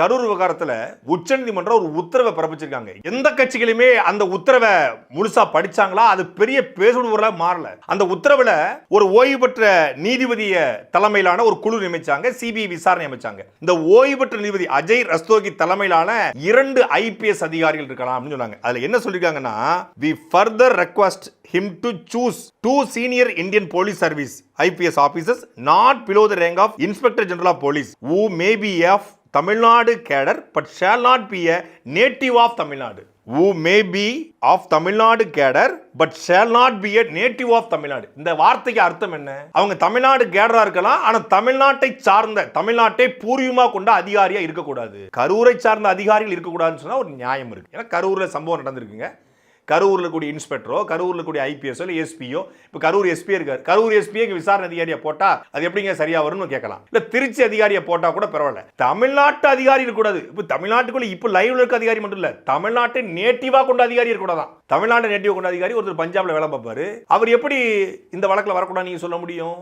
கரூர் விவகாரத்தில் உச்சநீதிமன்றம் ஒரு உத்தரவை பிறப்பிச்சிருக்காங்க. எந்த கட்சிகளுமே அந்த உத்தரவை முழுசா படிச்சாங்களா? அது பெரிய பேசுபொருளா மாறல. அந்த உத்தரவுல ஒரு ஓய்வு பெற்ற நீதிபதிய தலைமையிலான ஒரு குழு நியமிச்சாங்க சிபிஐ விசாரணை அமைச்சாங்க. இந்த ஓய்வு பெற்ற நீதிபதி அஜய் ரஸ்தோகி தலைமையிலான இரண்டு ஐபிஎஸ் அதிகாரிகள் இருக்கலாம் அப்படின்னு சொன்னாங்க. அதுல என்ன சொல்லியிருக்காங்கன்னா we further request him to choose two senior Indian police service IPS officers not below the rank of inspector general of police who may be of Tamil Nadu cadre but shall not be a native of Tamil Nadu who may be of Tamil Nadu cadre but shall not be a native of Tamil Nadu இந்த வார்த்தைக்கு அர்த்தம் என்ன? அவங்க தமிழ்நாடு கேடரா இருக்கலாம் ஆனால் தமிழ்நாட்டை சார்ந்த தமிழ்நாட்டை பூர்வீகமாக கொண்ட அதிகாரியாக இருக்கக்கூடாது. கரூரை சார்ந்த அதிகாரிகள் இருக்கக்கூடாதுன்னு சொன்னால் ஒரு நியாயம் இருக்குது ஏன்னா கரூரில் சம்பவம் நடந்திருக்குங்க. கரூரில் கூடிய இன்ஸ்பெக்டரோ கரூரில் கூடிய ஐபிஎஸ்ஓ இல்லை எஸ்பியோ இப்போ கரூர் எஸ்பி இருக்கார். கரூர் எஸ்பியை விசாரணை அதிகாரியை போட்டால் அது எப்படிங்க சரியாக வரும்னு கேட்கலாம். இல்லை திருச்சி அதிகாரியை போட்டால் கூட பரவாயில்ல. தமிழ்நாட்டு அதிகாரி இருக்கக்கூடாது இப்போ தமிழ்நாட்டுக்குள்ளே இப்போ லைவ்ல இருக்க அதிகாரி மட்டும் இல்லை தமிழ்நாட்டை நேட்டிவாக கொண்ட அதிகாரி இருக்கக்கூடாதான் தமிழ்நாட்டை நேட்டிவ் கொண்ட அதிகாரி ஒருத்தர் பஞ்சாபில் வேலை பார்ப்பாரு. அவர் எப்படி இந்த வழக்கில் வரக்கூடாது நீங்கள் சொல்ல முடியும்?